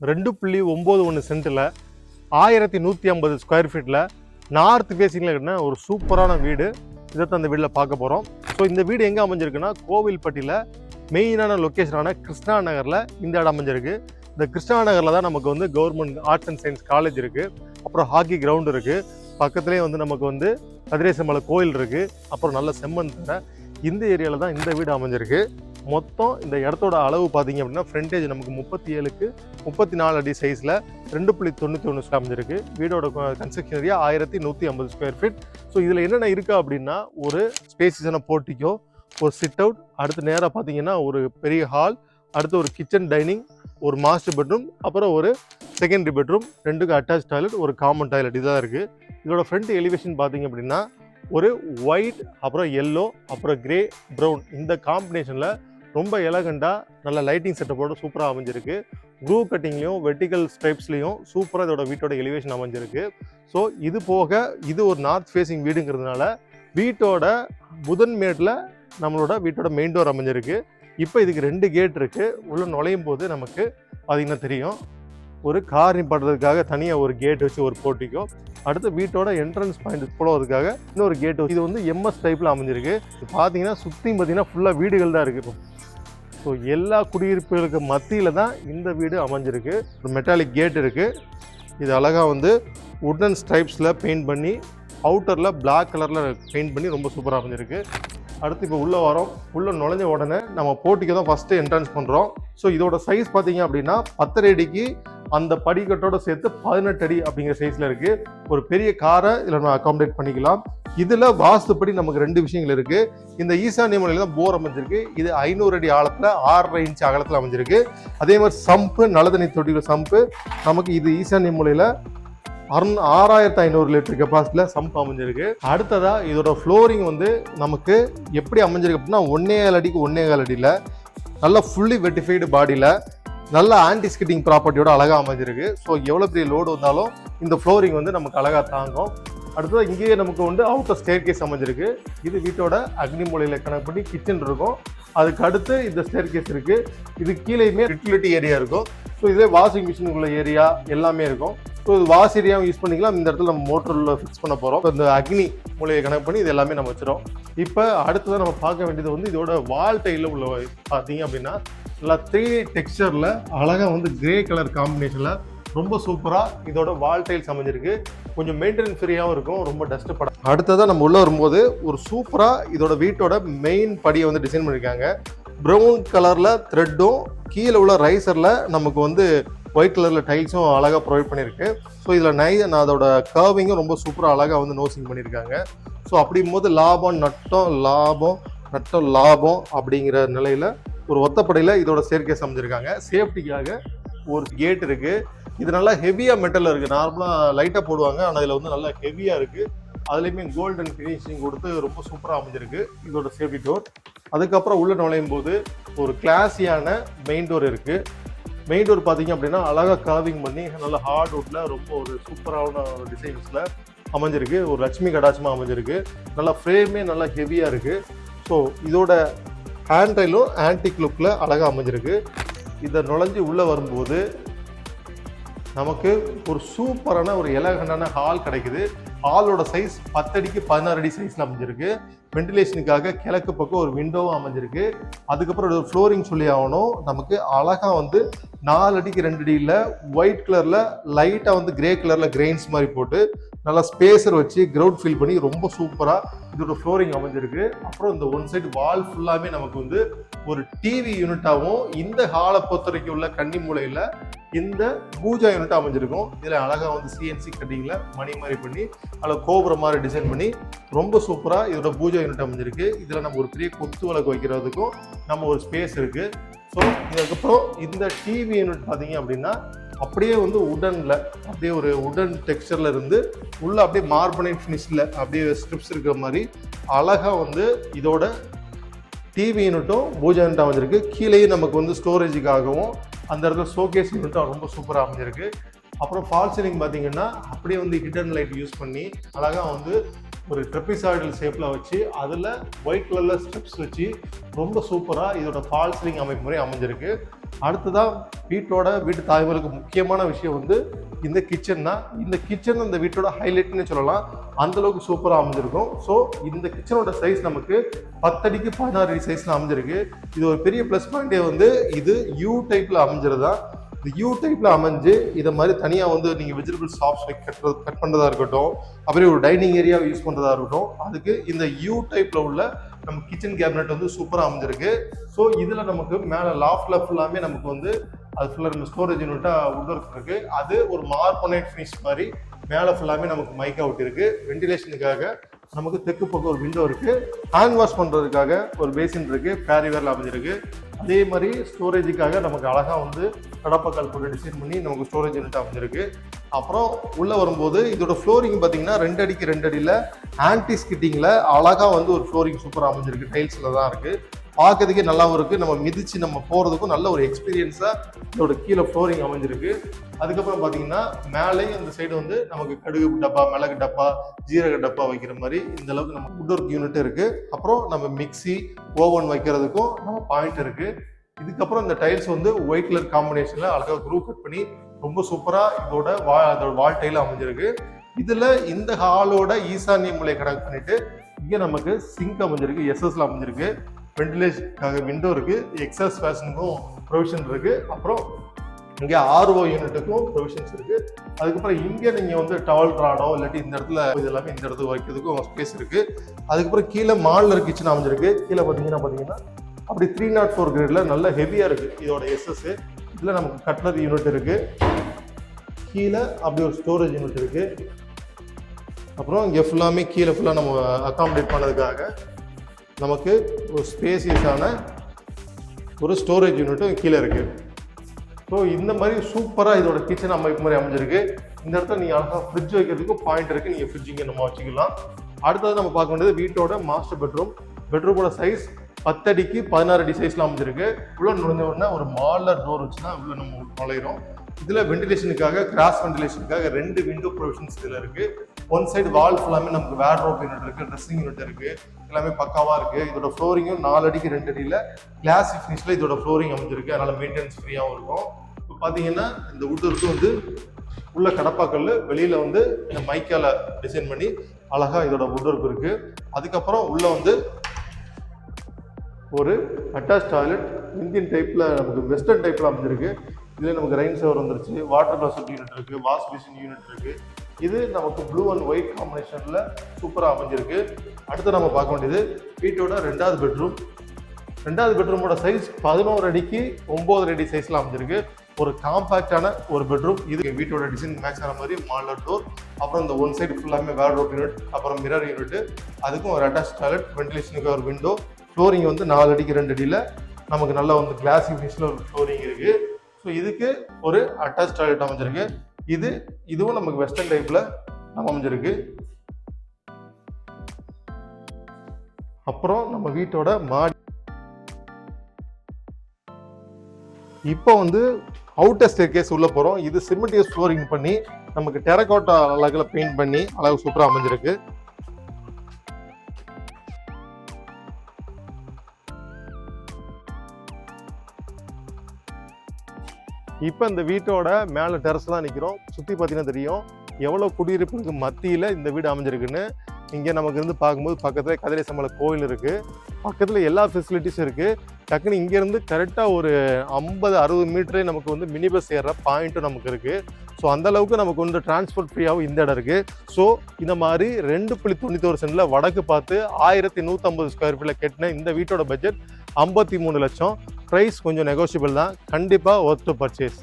ரெண்டு புள்ளி ஒம்பது ஒன்று சென்ட்டில் ஆயிரத்தி நூற்றி ஐம்பது ஸ்கொயர் ஃபீட்டில் நார்த் ஃபேஸிங்கில் கட்டின ஒரு சூப்பரான வீடு. இதைத்தான் அந்த வீட்டில் பார்க்க போகிறோம் ஸோ இந்த வீடு எங்கே அமைஞ்சிருக்குன்னா கோவில்பட்டியில் மெயினான லொக்கேஷனான கிருஷ்ணா நகரில் இந்த இடம் அமைஞ்சிருக்கு. இந்த கிருஷ்ணா நகரில் தான் நமக்கு வந்து government arts and science college இருக்குது அப்புறம் ஹாக்கி கிரவுண்ட் இருக்குது பக்கத்துலேயே வந்து நமக்கு வந்து கதிரேசமலை கோயில் இருக்குது அப்புறம் நல்ல செம்மன் இந்த ஏரியாவில் தான் இந்த வீடு அமைஞ்சிருக்கு. மொத்தம் இந்த இடத்தோட அளவு பார்த்தீங்க அப்படின்னா ஃப்ரண்டேஜ் நமக்கு முப்பத்தி ஏழுக்கு முப்பத்தி நாலு அடி சைஸில் ரெண்டு புள்ளி தொண்ணூற்றி ஒன்று அமைஞ்சிருக்கு வீடோட கன்ஸ்ட்ரக்ஷன் ஏரியா ஆயிரத்தி நூற்றி ஐம்பது ஸ்கொயர் ஃபீட் ஸோ இதில் என்னென்ன இருக்குது அப்படின்னா ஒரு ஸ்பேசிஸான போர்ட்டிக்கோ ஒரு சிட் அவுட் அடுத்து நேராக பார்த்தீங்கன்னா ஒரு பெரிய ஹால் அடுத்து ஒரு கிச்சன் டைனிங் ஒரு மாஸ்டர் பெட்ரூம் அப்புறம் ஒரு செகண்டரி பெட்ரூம் ரெண்டுக்கு அட்டாச் டாய்லெட் ஒரு காமன் டாய்லெட் இதாக இருக்குது இதோட ஃப்ரண்ட் எலிவேஷன் பார்த்தீங்க அப்படின்னா ஒரு ஒயிட் அப்புறம் எல்லோ அப்புறம் கிரே ப்ரௌன் இந்த காம்பினேஷனில் ரொம்ப எலகண்டாக நல்ல லைட்டிங் செட்டப்போட சூப்பராக அமைஞ்சிருக்கு. க்ரூ கட்டிங்லேயும் வெர்டிக்கல் ஸ்ட்ரைப்ஸ்லேயும் சூப்பராக இதோட வீட்டோட எலிவேஷன் அமைஞ்சிருக்கு. ஸோ இது போக இது ஒரு நார்த் ஃபேஸிங் வீடுங்கிறதுனால வீட்டோட புதன்மேட்டில் நம்மளோட வீட்டோட மெயின் டோர் அமைஞ்சிருக்கு. இப்போ இதுக்கு ரெண்டு கேட் இருக்குது உள்ளே நுழையும் போது நமக்கு பார்த்திங்கன்னா தெரியும். ஒரு கார் நிப்பாடுறதுக்காக தனியாக ஒரு கேட் வச்சு ஒரு போட்டிக்கோ அடுத்து வீட்டோட என்ட்ரன்ஸ் பாயிண்ட் போகிறதுக்காக இன்னொரு கேட் இது வந்து எம்எஸ் டைப்பில் அமைஞ்சிருக்கு. பார்த்தீங்கன்னா சுற்றியும் பார்த்தீங்கன்னா ஃபுல்லாக வீடுகள் தான் இருக்குது ஸோ எல்லா குடியிருப்புகளுக்கு மத்தியில் தான் இந்த வீடு அமைஞ்சிருக்கு. ஒரு மெட்டாலிக் கேட் இருக்குது இது அழகாக வந்து உட்டன் ஸ்ட்ரைப்ஸில் பெயிண்ட் பண்ணி அவுட்டரில் பிளாக் கலரில் பெயிண்ட் பண்ணி ரொம்ப சூப்பராக அமைஞ்சிருக்கு. அடுத்து இப்போ உள்ளே வரோம். உள்ளே நுழைஞ்ச உடனே நம்ம போட்டிக்கு தான் ஃபஸ்ட்டு என்ட்ரன்ஸ் பண்ணுறோம் ஸோ இதோட சைஸ் பார்த்தீங்க அப்படின்னா பத்தரை அடிக்கு அந்த படிக்கட்டோட சேர்த்து பதினெட்டு அடி அப்படிங்கிற சைஸில் இருக்குது ஒரு பெரிய காரை இதில் நம்ம அகாமடேட் பண்ணிக்கலாம். இதில் வாஸ்துப்படி நமக்கு ரெண்டு விஷயங்கள் இருக்குது இந்த ஈசானிய மலையில் தான் போர் அமைஞ்சிருக்கு. இது ஐநூறு அடி ஆழத்தில் ஆறரை இன்ச் அகலத்தில் அமைஞ்சிருக்கு. அதே மாதிரி சம்பு நலதண்ணி தண்ணி தொட்டியில் சம்பு. நமக்கு இது ஈசானிய மூலையில் அறுநூ ஆறாயிரத்து ஐநூறு லிட்டர் கெப்பாசிட்டியில் சம்ப் அமைஞ்சிருக்கு. அடுத்ததாக இதோட ஃப்ளோரிங் வந்து நமக்கு எப்படி அமைஞ்சிருக்கு அப்படின்னா ஒன்னே கால் அடிக்கு ஒன்னே கால் அடியில் நல்லா ஃபுல்லி வெட்டிஃபைடு பாடியில் நல்ல ஆன்டி ஸ்கிட்டிங் ப்ராப்பர்ட்டியோட அழகாக அமைஞ்சிருக்கு. ஸோ எவ்வளோ பெரிய லோடு வந்தாலும் இந்த ஃப்ளோரிங் வந்து நமக்கு அழகாக தாங்கும். அடுத்தது இங்கேயே நமக்கு வந்து அவுட்டர் ஸ்டேர் கேஸ் அமைஞ்சிருக்கு. இது வீட்டோட அக்னி மூலையில் கனெக்ட் பண்ணி கிச்சன் இருக்கும். அதுக்கு அடுத்து இந்த ஸ்டேர் கேஸ் இருக்குது இது கீழேயுமே யூட்டிலிட்டி ஏரியா இருக்கும். ஸோ இதே வாஷிங் மிஷின் உள்ள ஏரியா எல்லாமே இருக்கும். ஸோ இது வாஷ் ஏரியாவும் யூஸ் பண்ணிக்கலாம். இந்த இடத்துல நம்ம மோட்டரில் ஃபிக்ஸ் பண்ண போகிறோம் இந்த அக்னி மூலையை கனெக்ட் பண்ணி இது எல்லாமே நம்ம வச்சிடும் இப்போ அடுத்ததான் நம்ம பார்க்க வேண்டியது வந்து இதோட வால் டைலில் உள்ள பார்த்தீங்க அப்படின்னா நல்லா த்ரீ டெக்ஸ்சரில் அழகாக வந்து கிரே கலர் காம்பினேஷனில் ரொம்ப சூப்பராக இதோட வால் டைல்ஸ் அமைஞ்சிருக்கு. கொஞ்சம் மெயின்டெனன்ஸ் ஃப்ரீயாகவும் இருக்கும். ரொம்ப டஸ்ட்டு படம் அடுத்ததாக நம்ம உள்ளே வரும்போது ஒரு சூப்பராக இதோட வீட்டோட மெயின் படியை வந்து டிசைன் பண்ணியிருக்காங்க ப்ரௌன் கலரில் த்ரெட்டும் கீழே உள்ள ரைசரில் நமக்கு வந்து ஒயிட் கலரில் டைல்ஸும் அழகாக ப்ரொவைட் பண்ணியிருக்கு ஸோ இதில் நை அதோட கர்விங்கும் ரொம்ப சூப்பராக அழகாக வந்து நோசிங் பண்ணியிருக்காங்க ஸோ அப்படிங்கும்போது லாபம் நட்டம் லாபம் நட்டம் லாபம் அப்படிங்கிற நிலையில் ஒரு ஒத்தப்படையில் இதோட சேர்க்கை அமைஞ்சிருக்காங்க சேஃப்டிக்காக ஒரு கேட் இருக்குது இது நல்லா ஹெவியாக மெட்டலில் இருக்குது நார்மலாக லைட்டாக போடுவாங்க. ஆனால் இதில் வந்து நல்லா ஹெவியாக இருக்குது அதுலேயுமே கோல்டன் ஃபினிஷிங் கொடுத்து ரொம்ப சூப்பராக அமைஞ்சிருக்கு. இதோட சேஃப்டி டோர் அதுக்கப்புறம் உள்ளே நுழையும் போது ஒரு கிளாஸியான மெயின் டோர் இருக்குது மெயின் டோர் பார்த்தீங்க அப்படின்னா அழகாக கார்விங் பண்ணி நல்ல ஹார்ட்வுட்டில் ரொம்ப ஒரு சூப்பரான ஒரு டிசைன்ஸில் அமைஞ்சிருக்கு. ஒரு லட்சுமி கடாட்சமாக அமைஞ்சிருக்கு. நல்லா ஃப்ரேமே நல்லா ஹெவியாக இருக்குது ஸோ இதோட ஹேண்ட்ரைலும் ஆன்டிக் லுக்கில் அழகாக அமைஞ்சிருக்கு. இதை நுழைஞ்சு உள்ளே வரும்போது நமக்கு ஒரு சூப்பரான ஒரு எலகண்டான ஹால் கிடைக்குது. ஹாலோட சைஸ் பத்தடிக்கு பதினாறு அடி சைஸில் அமைஞ்சிருக்கு. வென்டிலேஷனுக்காக கிழக்கு பக்கம் ஒரு விண்டோவும் அமைஞ்சிருக்கு. அதுக்கப்புறம் ஒரு ஃப்ளோரிங் சொல்லி ஆகணும். நமக்கு அழகாக வந்து நாலு அடிக்கு ரெண்டு அடியில் ஒயிட் கலரில் லைட்டாக வந்து கிரே கலரில் கிரெயின்ஸ் மாதிரி போட்டு நல்லா ஸ்பேஸர் வச்சு கிரவுண்ட் ஃபில் பண்ணி ரொம்ப சூப்பராக இதோட ஃப்ளோரிங் அமைஞ்சிருக்கு. அப்புறம் இந்த ஒன் சைடு வால் ஃபுல்லாமே நமக்கு வந்து ஒரு டிவி யூனிட்டாகவும் இந்த ஹாலை பொறுத்தவரைக்கும் உள்ள கன்னி மூலையில் இந்த பூஜா யூனிட் அமைஞ்சிருக்கும். இதில் அழகாக வந்து சிஎன்சி கட்டிங்கில் மணி மாதிரி பண்ணி அதில் கோபுரம் மாதிரி டிசைன் பண்ணி ரொம்ப சூப்பராக இதோட பூஜா யூனிட் அமைஞ்சிருக்கு. இதில் நம்ம ஒரு பெரிய கொத்து விளக்கு வைக்கிறதுக்கும் நம்ம ஒரு ஸ்பேஸ் இருக்குது ஸோ இதுக்கப்புறம் இந்த டிவி யூனிட் பார்த்தீங்க அப்படின்னா அப்படியே வந்து உடனில் அப்படியே ஒரு உடன் டெக்ஸ்டரில் இருந்து உள்ளே அப்படியே மார்பனைட் ஃபினிஷில் அப்படியே ஸ்ட்ரிப்ஸ் இருக்கிற மாதிரி அழகாக வந்து இதோட டிவி யூனிட்டும் பூஜா யூனிட் அமைஞ்சிருக்கு. கீழேயும் நமக்கு வந்து ஸ்டோரேஜுக்காகவும் அந்த இடத்துல ஷோகேஸ் யூனிட்டும் ரொம்ப சூப்பராக அமைஞ்சிருக்கு. அப்புறம் ஃபால் சீலிங் பார்த்தீங்கன்னா அப்படியே வந்து ஹிடன் லைட் யூஸ் பண்ணி அழகாக வந்து ஒரு ட்ரெப்பிசாய்டல் ஷேப்பில் வச்சு அதில் ஒயிட் கலரில் ஸ்டெப்ஸ் வச்சு ரொம்ப சூப்பராக இதோட ஃபால்சிங் அமைப்பு முறை அமைஞ்சிருக்கு. அடுத்ததான் வீட்டோட வீட்டு தாய்மார்களுக்கு முக்கியமான விஷயம் வந்து இந்த கிச்சன் தான். இந்த கிச்சன் இந்த வீட்டோட ஹைலைட்னு சொல்லலாம். அந்தளவுக்கு சூப்பராக அமைஞ்சிருக்கும். ஸோ இந்த கிச்சனோட சைஸ் நமக்கு பத்தடிக்கு பதினாறு அடி சைஸில் அமைஞ்சிருக்கு. இது ஒரு பெரிய ப்ளஸ் பாயிண்டே வந்து இது யூ டைப்பில் அமைஞ்சிருதான் இந்த யூ டைப்பில் அமைஞ்சு இதை மாதிரி தனியாக வந்து நீங்கள் வெஜிடபிள் ஷாப்ஸ் கட்டுறது கட் பண்ணுறதா இருக்கட்டும் அப்புறம் ஒரு டைனிங் ஏரியா யூஸ் பண்ணுறதா இருக்கட்டும் அதுக்கு இந்த யூ டைப்பில் உள்ள நம்ம கிச்சன் கேபினெட் வந்து சூப்பராக அமைஞ்சிருக்கு. ஸோ இதில் நமக்கு மேலே லாஃப்டில் ஃபுல்லாமே நமக்கு வந்து அது ஃபுல்லாக நம்ம ஸ்டோரேஜ் யூனிட்டாக உள்ளருக்கு அது ஒரு மார்பனேட் ஃபினிஷ் மாதிரி மேலே ஃபுல்லாமே நமக்கு மைக் அவுட் இருக்குது வென்டிலேஷனுக்காக நமக்கு தெற்கு பக்கம் ஒரு விண்டோ இருக்குது ஹேண்ட் வாஷ் பண்ணுறதுக்காக ஒரு பேசின் இருக்குது பேரிவேரில் அமைஞ்சிருக்கு. அதே மாதிரி ஸ்டோரேஜுக்காக நமக்கு அழகாக வந்து கடப்பக்கால் போட்டு டிசைன் பண்ணி நமக்கு ஸ்டோரேஜ் யூனிட் அமைஞ்சிருக்கு. அப்புறம் உள்ளே வரும்போது இதோட ஃப்ளோரிங் பார்த்தீங்கன்னா ரெண்டு அடிக்கு ரெண்டு அடியில் ஆன்டி ஸ்கிட்டிங்கில் அழகாக வந்து ஒரு ஃப்ளோரிங் சூப்பராக அமைஞ்சிருக்கு. டைல்ஸில் தான் இருக்குது பார்க்கறதுக்கே நல்லாவும் இருக்குது நம்ம மிதித்து நம்ம போகிறதுக்கும் நல்ல ஒரு எக்ஸ்பீரியன்ஸாக இதோட கீழே ஃப்ளோரிங் அமைஞ்சிருக்கு. அதுக்கப்புறம் பார்த்தீங்கன்னா மேலே இந்த சைடு வந்து நமக்கு கடுகு டப்பா மிளகு டப்பா ஜீரக டப்பா வைக்கிற மாதிரி இந்த அளவுக்கு நம்ம உட் ஒர்க் யூனிட் இருக்குது அப்புறம் நம்ம மிக்ஸி ஓவன் வைக்கிறதுக்கும் நம்ம பாயிண்ட் இருக்குது இதுக்கப்புறம் இந்த டைல்ஸ் வந்து ஒயிட் கலர் காம்பினேஷனில் அழகாக க்ரூ கட் பண்ணி ரொம்ப சூப்பராக இதோட வா அதோட வால் டைல் அமைஞ்சிருக்கு. இதில் இந்த ஹாலோட ஈசானிய மூலையை கனெக்ட் பண்ணிட்டு இங்கே நமக்கு சிங்க் அமைஞ்சிருக்கு எஸ்எஸ்ல அமைஞ்சிருக்கு. வென்டிலேஷனுக்காக விண்டோ இருக்குது எக்ஸாஸ் ஃபேஷனுக்கும் ப்ரொவிஷன் இருக்குது அப்புறம் இங்கே ஆர்ஓ யூனிட்டுக்கும் ப்ரொவிஷன்ஸ் இருக்குது அதுக்கப்புறம் இங்கே நீங்கள் வந்து டவல் ராடோ இல்லாட்டி இந்த இடத்துல இது எல்லாமே இந்த இடத்துக்கு வைக்கிறதுக்கும் ஸ்பேஸ் இருக்குது அதுக்கப்புறம் கீழே மாடலர் கிச்சன் அமைஞ்சிருக்கு. கீழே பார்த்தீங்கன்னா பார்த்தீங்கன்னா அப்படி த்ரீ நாட் ஃபோர் கிரேடில் நல்ல ஹெவியாக இருக்குது இதோட எஸ்எஸ் இதில் நமக்கு கட்லர் யூனிட் இருக்குது கீழே அப்படி ஒரு ஸ்டோரேஜ் யூனிட் இருக்குது அப்புறம் இங்கே ஃபுல்லாமே கீழே ஃபுல்லாக நம்ம அகாமடேட் பண்ணதுக்காக நமக்கு ஒரு ஸ்பேசியஸான ஒரு ஸ்டோரேஜ் யூனிட்டும் கீழே இருக்குது ஸோ இந்த மாதிரி சூப்பராக இதோட கிச்சன் அமைப்பு மாதிரி அமைஞ்சிருக்கு. இந்த இடத்துல நீங்கள் அழகாக ஃப்ரிட்ஜ் வைக்கிறதுக்கு பாயிண்ட் இருக்குது நீங்கள் ஃப்ரிட்ஜ் இங்கே நம்ம வச்சுக்கலாம். அடுத்தது நம்ம பார்க்க வேண்டியது வீட்டோட மாஸ்டர் பெட்ரூம் பெட்ரூமோட சைஸ் பத்தடிக்கு பதினாறு அடி சைஸில் அமைஞ்சிருக்கு. உள்ளே நுழைஞ்ச உடனே ஒரு மாலர் டோர் வச்சு தான் நம்ம நுழையிறோம். இதில் வெண்டிலேஷனுக்காக கிராஸ் வெண்டிலேஷனுக்காக ரெண்டு விண்டோ ப்ரொவிஷன்ஸ் இதில் இருக்குது ஒன் சைடு வால் ஃபுல்லாமே நமக்கு வேர்ட்ரோப் யூனிட் இருக்குது ட்ரெஸ்ஸிங் யூனிட் இருக்குது எல்லாமே பக்காவாக இருக்குது இதோட ஃப்ளோரிங்கும் நாலு அடிக்கு ரெண்டு அடியில் கிளாஸ் ஃபினிஷில் இதோட ஃப்ளோரிங் அமைஞ்சிருக்கு. அதனால் மெயின்டெனன்ஸ் ஃப்ரீயாகவும் இருக்கும். இப்போ பார்த்தீங்கன்னா இந்த wood வந்து உள்ள கடப்பாக்கல் வெளியில் வந்து இந்த மைக்கால டிசைன் பண்ணி அழகாக இதோட wood இருக்குது அதுக்கப்புறம் உள்ளே வந்து ஒரு அட்டாச் டாய்லெட் இந்தியன் டைப்பில் நமக்கு வெஸ்டர்ன் டைப்பில் அமைஞ்சிருக்கு. இதில் நமக்கு ரெயின் சவர் வந்துருச்சு வாட்டர் கிளாசட் யூனிட் இருக்குது வாஷ் மிஷின் யூனிட் இருக்குது இது நமக்கு ப்ளூ அண்ட் ஒயிட் காம்பினேஷனில் சூப்பராக அமைஞ்சிருக்கு. அடுத்து நம்ம பார்க்க வேண்டியது வீட்டோட ரெண்டாவது பெட்ரூம் ரெண்டாவது பெட்ரூமோட சைஸ் பதினோரு அடிக்கு ஒம்பது அடி சைஸில் அமைஞ்சிருக்கு. ஒரு காம்பேக்டான ஒரு பெட்ரூம் இது வீட்டோட டிசைன் மேட்ச் ஆன மாதிரி மாலர் டோர் அப்புறம் இந்த ஒன் சைடு ஃபுல்லாமே வேர்ட்ரோப் யூனிட் அப்புறம் மிரர் யூனிட் அதுக்கும் ஒரு அட்டாச் டாய்லெட் வென்டிலேஷனுக்கு ஒரு விண்டோ ஃப்ளோரிங் வந்து நாலு அடிக்கு ரெண்டு அடியில் நமக்கு நல்லா வந்து கிளாஸிக் ஃபினிஷில் ஒரு ஃப்ளோரிங் இருக்குது ஸோ இதுக்கு ஒரு அட்டாச் டாய்லெட் அமைஞ்சிருக்கு. இது இதுவும் நமக்கு வெஸ்டர்ன் டைப்பில் அமைஞ்சிருக்கு. அப்புறம் நம்ம வீட்டோட மாடி இப்போ வந்து அவுட்டர் ஸ்டேர்கேஸ் உள்ள போகிறோம் இது சிமெண்டியஸ் ஃப்ளோரிங் பண்ணி நமக்கு டெரகோட்டா அழகில் பெயிண்ட் பண்ணி அழகு சூப்பராக அமைஞ்சிருக்கு. இப்போ இந்த வீட்டோட மேலே டெரஸ் தான் நிற்கிறோம் சுற்றி பார்த்தீங்கன்னா தெரியும். எவ்வளோ குடியிருப்புக்கு மத்தியில் இந்த வீடு அமைஞ்சிருக்குன்னு. இங்கே நமக்கு இருந்து பார்க்கும்போது பக்கத்தில் கதிரை சம்பள கோயில் இருக்குது பக்கத்தில் எல்லா ஃபெசிலிட்டிஸும் இருக்குது டக்குன்னு இங்கேருந்து கரெக்டாக ஒரு ஐம்பது அறுபது மீட்டரே நமக்கு வந்து மினி பஸ் ஏறுற பாயிண்ட்டும் நமக்கு இருக்குது ஸோ அந்த அளவுக்கு நமக்கு வந்து டிரான்ஸ்போர்ட் ஃப்ரீயாகவும் இந்த இடம் இருக்குது ஸோ இந்த மாதிரி ரெண்டு புள்ளி தொண்ணூத்தோரு சென்டில் வடக்கு பார்த்து ஆயிரத்தி நூற்றம்பது ஸ்கொயர் ஃபீட்டில் கட்டின இந்த வீட்டோட பட்ஜெட் ஐம்பத்தி மூணு லட்சம். ப்ரைஸ் கொஞ்சம் நெகோஷியபிள் தான். கண்டிப்பாக ஒர்த்து பர்ச்சேஸ்